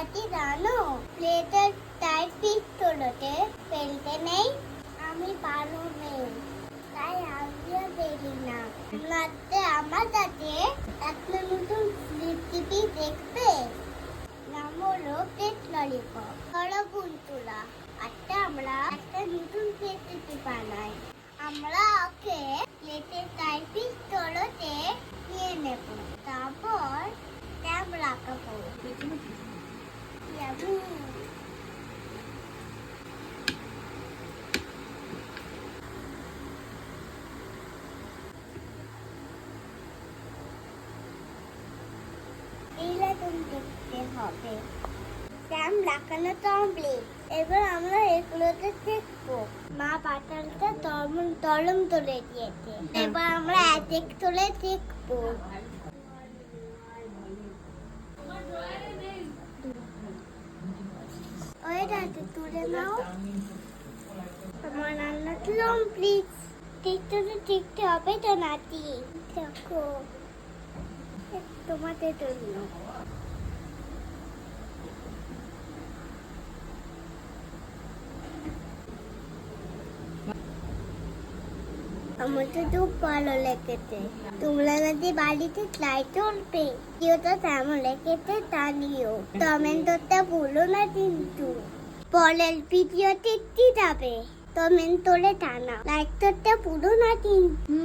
নাতি জানো? প্লেটের টাইট পিস তোলোতে ফেলতে নেই। আমি পারো নেই তাই আমিও বেরি না। নাতে আমার কাছে একটা নতুন রেসিপি দেখবে। নাম হলো প্লেট ললিপপ। ধরো বুলতুলা আজকে আমরা একটা নতুন রেসিপি বানাই। আমরা ওকে প্লেটের টাইট পিস তোলোতে নিয়ে নেব। তারপর ট্যাব Yummy. এইরকম দেখতে হবে স্যাম লাগানো কমপ্লিট এবার আমরা এগুলোতে দেখব মা পাতালটা তরম তরম তুলে দিয়েছে এবার আমরা এক এক তুলে দেখব। তুলে নাও। আমার রান্না কমপ্লিট দেখতে তো দেখতে হবে তো, নাতি। দেখো, তোমাদের জন্য। আমার তো খুব ভালো লেগেছে। তোমরা যদি বাড়িতে ট্রাই করবে, কেউ তো তেমন লেগেছে তা নিও কমেন্টটা ভুলো না কিন্তু। পরের ভিডিওতে কি যাবে কমেন্ট তোলে টানা লাইক করতে ভুলো না কিন্তু।